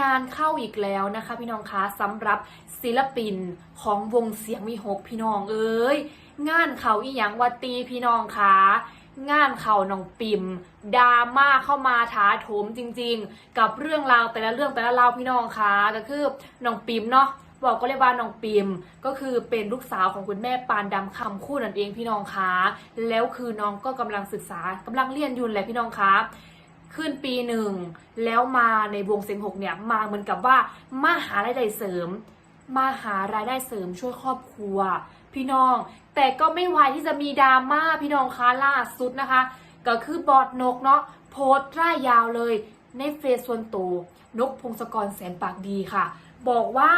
งานเข้าอีกแล้วนะคะ พี่น้องคะสำหรับศิลปินของวงเสียงมีหกพี่น้องเอ้ยงานเขาอีหยังวัตีพี่น้องคะงานเขาน้องปิมดราม่าเข้ามาท้าโถมจริง ๆ กับเรื่องราวแต่ละเรื่องแต่ละราวพี่น้องคะก็คือน้องปิมเนาะบอกก็เรียกว่าน้องปิมก็คือเป็นลูกสาวของคุณแม่ปานดำคำคู่นั่นเองพี่น้องคะแล้วคือน้องก็กำลังศึกษากำลังเรียนอยุ่นแหละพี่น้องคะ ขึ้นปีหนึ่ง แล้วมาในวงเซ็งหกเนี่ย มาเหมือนกับว่ามาหารายได้เสริม มาหารายได้เสริมช่วยครอบครัว พี่น้อง แต่ก็ไม่ไหวที่จะมีดราม่าพี่น้องคะล่าสุดนะคะ ก็คือบอดนกเนาะโพสต์ร่ายยาวเลย ในเฟซส่วนตัวนกพงศกรแสนปากดีค่ะ บอกว่า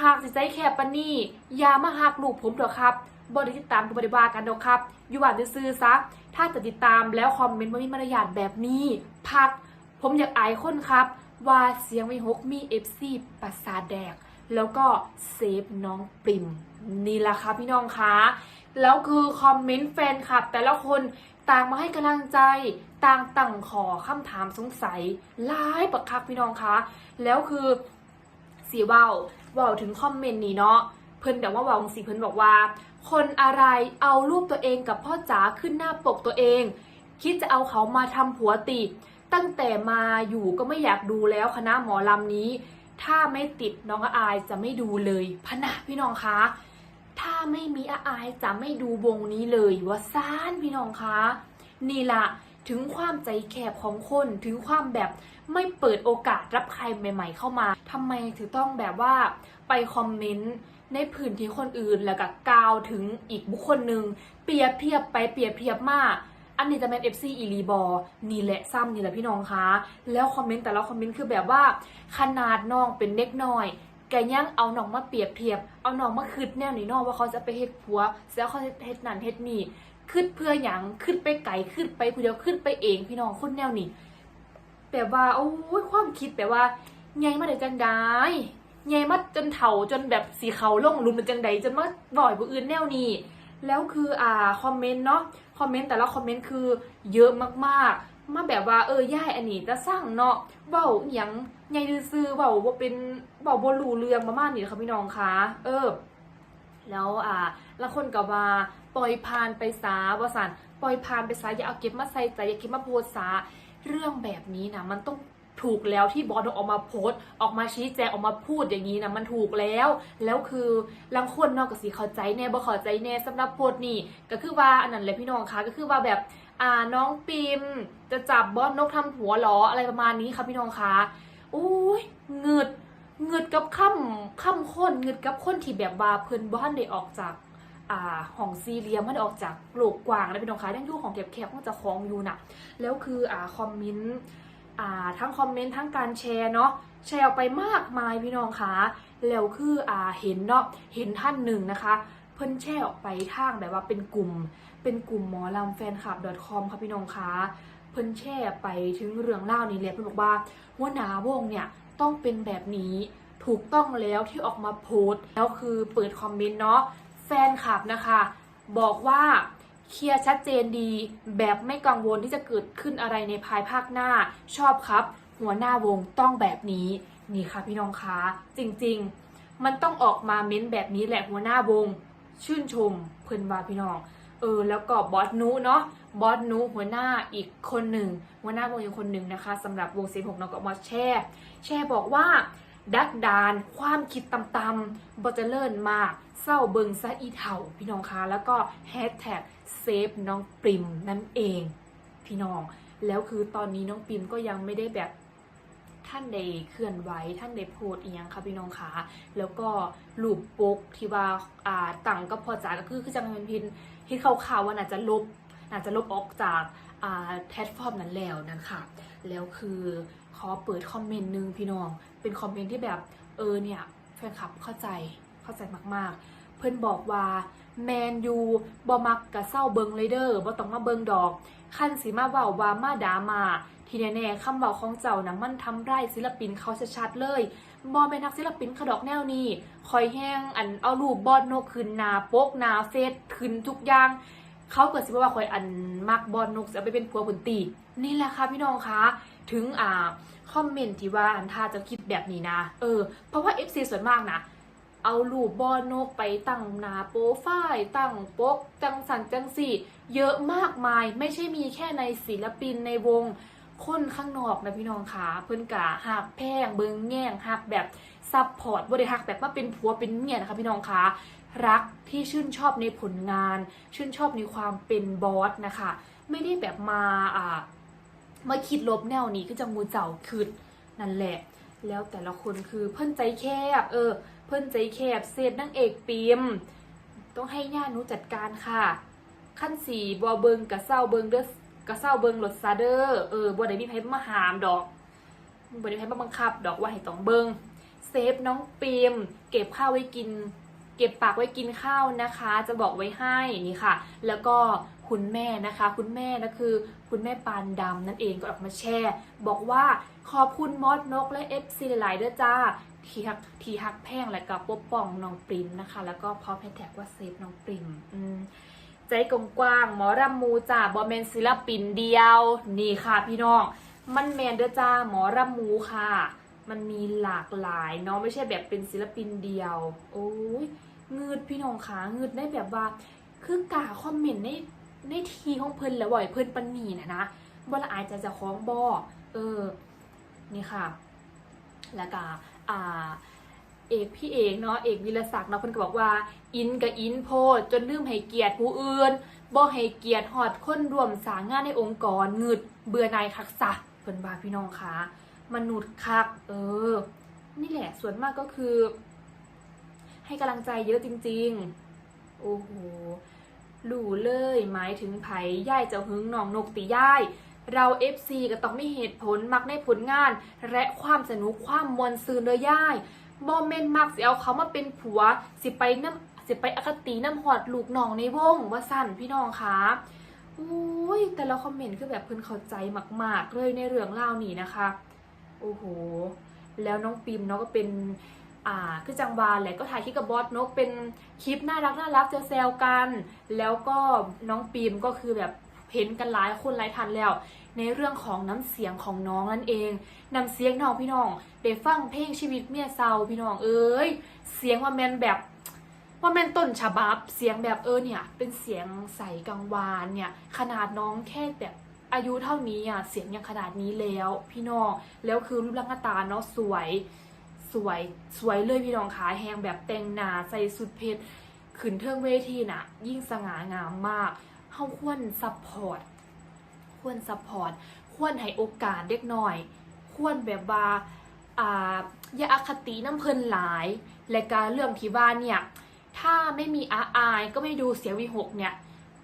หากสิใจแคบปนนี่อย่ามาหักลูกผมเถอะครับ บริติดตามกับบริบากันเถอะครับ อยู่บ้านซื้อๆซะ ถ้าจะติดตามแล้วคอมเมนต์ว่ามีมารยาทแบบนี้ พัก ผมอยากอายคนครับ ว่าเสียงวิหกมีเอฟซีปัสสาแดก แล้วก็เซฟน้องปริมนี่แหละค่ะพี่น้องคะแล้วคือคอมเมนต์แฟนคลับ แต่ละคนต่างมาให้กำลังใจ ต่างตั้งขอคำถามสงสัยหลายปักคักพี่น้องคะ แล้วคือสีเว้าเว้าถึงคอมเมนต์นี้เนาะ พิ่นแต่ว่าวาของสีเพิ่นบอกว่า คนอะไรเอารูปตัวเองกับพ่อจ๋าขึ้นหน้าปกตัวเอง คิดจะเอาเขามาทำผัวติตั้งแต่มาอยู่ก็ไม่อยากดูแล้วคณะหมอลำนี้ ถ้าไม่ติดน้องอายจะไม่ดูเลยพะนะพี่น้องคะถ้าไม่มีอาอายจะไม่ดูวงนี้เลยว่าซ่านพี่น้องคะนี่ละถึงความใจแคบของคนถึงความแบบไม่เปิดโอกาสรับใครใหม่ ๆ เข้ามาทำไมถึงต้องแบบว่าไปคอมเมนต์ ในพื้นที่คนอื่นแล้วก็กล่าวถึงอีกบุคคลหนึ่งเปรียบเทียบไปเปรียบเทียบมาอันนี้จะเป็น FC อีลีบอนี่แหละซ้ำนี่แหละพี่น้องคะแล้วคอมเมนต์แต่ละคอมเมนต์คือแบบว่า ขนาดน้องเป็นเด็กน้อยแกยังเอาน้องมาเปรียบเทียบ เอาน้องมาคืดแนวนี้นอกว่าเขาจะไปเฮ็ดผัวแล้วเขาเฮ็ดนั่นเฮ็ดนี่คืดเพื่อหยังคืดไปไกลคืดไปผู้เดียวคืดไปเองพี่น้องคนแนวนี้แบบว่าโอ้ยความคิดแบบว่าไงมาได้จังได้ ไงมาจนเฒ่าจนแบบสีเขาลงลุมเป็นจังใดจนมาบ่อยผู้อื่นแนวนี้แล้วคืออ่าคอมเมนต์เนาะคอมเมนต์แต่ละคอมเมนต์คือเยอะมากๆ มาแบบว่าเออย่ายอันนี้จะสร้างเนาะเว้าอหยังไงซื่อๆเว้าว่าเป็นเว้าบ่รู้เรืองประมาณนี้ค่ะพี่น้องคะเออ แล้วอ่าละคนก็ว่าปล่อยผ่านไปซาว่าสันปล่อยผ่านไปซาอย่าเอาเก็บมาใส่ใจอย่าเก็บมาโพสต์ซาเรื่องแบบนี้นะมันต้อง ถูกแล้วที่บอสออกมาโพสต์ออกมาชี้แจงออกมาพูดอย่างนี้นะมันถูกแล้ว แล้วคือลังคนนอกกับสีเข้าใจแน่บ่เข้าใจแน่สำหรับโพสต์นี่ก็คือว่าอันนั้นแหละพี่น้องคะก็คือว่าแบบอ่าน้องปิมจะจับบอสนกทำหัวหรออะไรประมาณนี้ค่ะพี่น้องคะอุ้ยเงืดเงืดกับค่ำค่ำคนเงืดกับคนที่แบบว่าเพิ่อนบ้านได้ออกจากอ่าห้องซีเรียมันได้ออกจากโลกกว้างแล้วเป็นองค้ายังอยู่ของแคบๆของเจะคลองอยู่นะแล้วคืออ่าคอมเมนต์ อ่าทั้งคอมเมนต์ทั้งการแชร์เนาะแชร์ออกไปมากมายพี่น้องคะแล้วคืออ่าเห็นเนาะเห็นท่านหนึ่งนะคะ เพิ่นแชร์ออกไปทางแบบว่าเป็นกลุ่ม เป็นกลุ่มหมอลำแฟนคลับ .com ค่ะพี่น้องคะเพิ่นแชร์ไปถึงเรื่องเล่านี้เลยเพิ่นบอกว่าหัวหนาวงเนี่ยต้องเป็นแบบนี้ถูกต้องแล้วที่ออกมาโพสต์แล้วคือเปิดคอมเมนต์เนาะแฟนคลับนะคะ บอกว่า เคลียร์ชัดเจนดี แบบไม่กังวลที่จะเกิดขึ้นอะไรในภายภาคหน้า ชอบครับ หัวหน้าวงต้องแบบนี้นี่ค่ะพี่น้องคะจริงๆ มันต้องออกมาเม้นแบบนี้แหละหัวหน้าวง ชื่นชมเพิ่นว่าพี่น้องเออแล้วก็บอสนูเนาะบอสนูหัวหน้าอีกคนหนึ่งหัวหน้าวงอีกคนหนึ่งนะคะสำหรับวงเสียงหกนาะก็มาแชร์แชร์บอกว่า ดักดาน ความคิดต่ำๆบอจะเลิศมากเศร้าเบิงซะอีเถ่าพี่น้องคะแล้วก็แฮชแท็กเซฟน้องปริมนั่นเอง พี่น้อง แล้วคือตอนนี้น้องปริมก็ยังไม่ได้แบบท่านใดเคลื่อนไหวท่านใดโพสอีหยังค่ะพี่น้องคะแล้วก็รูปปกที่ว่าอ่าตังก็พอจาก็คือคือจังเป็นพินที่เขาข่าวว่าน่าจะลบน่าจะลบออกจากอ่าแพลตฟอร์มนั้นแล้วนั่นค่ะแล้วคือขอเปิดคอมเมนต์หนึงพี่น้อง เป็นคอมเมนต์ที่แบบเออเนี่ยแฟนคลับเข้าใจเข้าใจมากๆ เพื่อนบอกว่าแมนยูบอมักกะเศร้าเบิงเลยเดอร์บ่ต้องมาเบิงดอกขั้นสีมาเว้าว่ามาดามาทีแน่ๆคำเว้าของเจ้านะมันทำไร้ศิลปินเขาชัดๆเลย บอเป็นนักศิลปินขดอกแนวนี้ คอยแห้งอันเอารูปบอดโนกขึ้นนาโป๊กนาเฟซขึ้นทุกอย่าง เขาเกิดสิว่าคอยอันมักบอลนกจะไปเป็นผัวผุนตี นี่แหละค่ะพี่น้องคะ ถึงอ่าคอมเมนต์ที่ว่าอันท่าจะคิดแบบนี้นะ เออ เพราะว่า FC ส่วนมากนะ เอารูปบอนนกไปตั้งหนาโปรไฟล์ตั้งปก จังสันจังสี่ เยอะมากมายไม่ใช่มีแค่ในศิลปินในวงคนข้างนอกนะพี่น้องขาเพิ่อนกะหักแพงเบิงแง่งหักแบบซับพอร์ตบ่ได้หักแบบว่าเป็นผัวเป็นเมียนะคะพี่น้องคะรักที่ชื่นชอบในผลงาน ชื่นชอบในความเป็นบอสนะคะ ไม่ได้แบบมาอ่า มาคิดลบแนวนี้ก็จะมูเจ้าคืดนั่นแหละ แล้วแต่ละคนคือเพิ่นใจแคบ เออ เพิ่นใจแคบเศษนางเอกปิมต้องให้ย่าหนูจัดการค่ะ ขั้นสี่บอเบิงกะเศร้าเบิงเด้อกะเศร้าเบิงรถซาเดอร์เออบอได้มีไผมาหามดอกบอได้มีไผมาบังคับ ดอกว่าให้ต้องเบิงเซฟน้องปิมเก็บข้าวไว้กิน เก็บปากไว้กินข้าวนะคะ จะบอกไว้ให้นี่ค่ะ แล้วก็ คุณแม่นะคะ คุณแม่นะคือ คุณแม่ปานดำนั่นเองก็ออกมาแชร์ บอกว่าขอบคุณมอดนกและเอฟซีหลายๆเด้อจ้าที่ฮักที่ฮักแพงและกับปกป้องน้องปริมนะคะ แล้วก็พร้อมแฮชแท็กว่าเซฟน้องปริมอืมใจกว้างๆหมอรำมูจ้าบอแมนศิลปินเดียว นี่ค่ะพี่น้อง มันแมนเด้อจ้าหมอรำมูค่ะ มันมีหลากหลายเนาะไม่ใช่แบบเป็นศิลปินเดียว โอ้ยงืดพี่น้องขางืดได้แบบว่า คือกาคอมเมนต์ใน ในทีของเพิ่นแล้วบ่อยเพิ่นปันนีนะนะบ่ละอายใจจะคล้องบ่อเออ นี่ค่ะ แล้วก็อ่าเอกพี่เอกเนาะเอกวิรศักดิ์เนาะเพิ่นก็บอกว่า อินกับอินโพดจนลืมให้เกียรติผู้อื่นบ่ให้เกียรติฮอดคนรวมสางงานในองค์กรงึดเบื่อนายคักษะเพิ่นว่าพี่น้องคะมนุษย์คัก เออ นี่แหละส่วนมากก็คือ ให้กำลังใจเยอะจริง ๆ โอ้โห รู้เลยหมายถึงไผย่ายเจ้าหึงหนองนกตีย่ายเรา FC ก็ต้องมีเหตุผลมักในผลงาน และความสนุกความมวลซืนเลยย่ายบอมเมนมักสิเอาเขามาเป็นผัว สิไปน้ำสิไปอคติน้ำหอดลูกน้องในวงว่าสั่นพี่น้องคะอุ้ยแต่ละคอมเมนต์คือแบบเพิ่นเข้าใจมาก ๆ เลยในเรื่องเล่านี้นะคะ โอ้โห แล้วน้องปิมเนาะก็เป็น อ่าคือจังหวาแหละก็ถ่ายคลิปกับบอสนกเป็นคลิปน่ารักน่ารักจะแซวกัน แล้วก็น้องปิมก็คือแบบเห็นกันหลายคนหลายทันแล้ว ในเรื่องของน้ำเสียงของน้องนั่นเองน้ำเสียงน้องพี่น้องได้ฟังเพลงชีวิตเมียเศร้าพี่น้องเอ้ยเสียงว่าแมนแบบว่าแมนต้นฉบับเสียงแบบเออเนี่ย เป็นเสียงใสกังวานเนี่ย ขนาดน้องแค่แบบอายุเท่านี้อะเสียงยังขนาดนี้แล้ว พี่น้องแล้วคือรูปร่างหน้าตาเนาะสวย สวยสวยเลยพี่น้องขาแหงแบบแต่งหนาใส่สุดเพชรขึ้นเทิงเวทีน่ะยิ่งสง่างามมากเฮาควรซัพพอร์ตควรซัพพอร์ตควรให้โอกาสเด็กน้อย ควรแบบว่าอ่าอย่าอคติน้ำเพลินหลาย และการเรื่องที่ว่าเนี่ย ถ้าไม่มีอาอายก็ไม่ดูเสียวิหกเนี่ย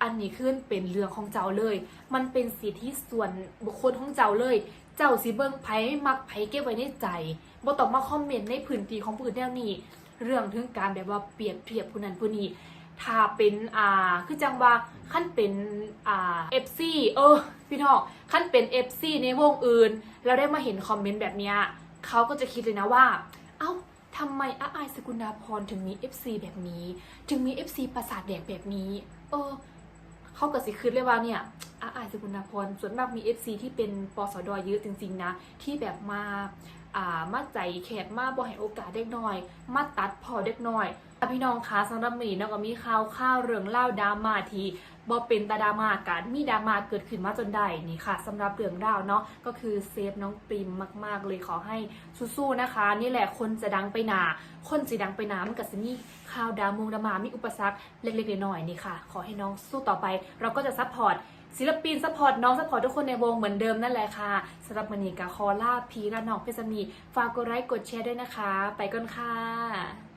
อันนี้ขึ้นเป็นเรื่องของเจ้าเลย มันเป็นสิทธิส่วนบุคคลของเจ้าเลย เจ้าสิเบิ่งไผมักไผเก็บไว้ในใจบ่ต้องมาคอมเมนต์ในพื้นที่ของผู้อื่นแนวนี้ เรื่องถึงการแบบว่าเปรียบเทียบผู้นั้นผู้นี้ถ้าเป็นอ่าคือจังว่าขั้นเป็นอ่า FC เออพี่น้องขั้นเป็น FC ในวงอื่น แล้วได้มาเห็นคอมเมนต์แบบเนี้ยเขาก็จะคิดเลยนะว่า เอ้าทำไมอาอายสกุณาพรถึงมี FC แบบนี้ ถึงมี FC ประสาทแดกแบบนี้ เออ เขาก็สิคิดเลยว่าเนี่ยอาอายสกุณพรส่วนมากมี FC ที่เป็นปสดเยอะจริงๆนะ ที่แบบมาอ่ามาใจแขกมาบ่ให้โอกาสเด็กน้อย มาตัดพอเด็กน้อย พี่น้องคะสำหรับมีเนาะก็มีข่าวข้าวเรื่องเล่าดราม่าที่บ่เป็นตาดราม่ากันมีดราม่าเกิดขึ้นมาจนได้นี่ค่ะสำหรับเรื่องราวเนาะก็คือเซฟน้องปริมมาก ๆ เลยขอให้สู้ๆนะคะ นี่แหละคนจะดังไปหนา คนจะดังไปหนามันก็จะมีข่าวดามงดรามามีอุปสรรคเล็กๆน้อยๆนี่ค่ะ ขอให้น้องสู้ต่อไป เราก็จะซัพพอร์ตศิลปินซัพพอร์ตน้องซัพพอร์ตทุกคนในวงเหมือนเดิมนั่นแหละค่ะสำหรับมันนีกาคอล่าพีและน้องเพชรมีฝากกดไลค์กดแชร์ด้วยนะคะ ไปก่อนค่ะ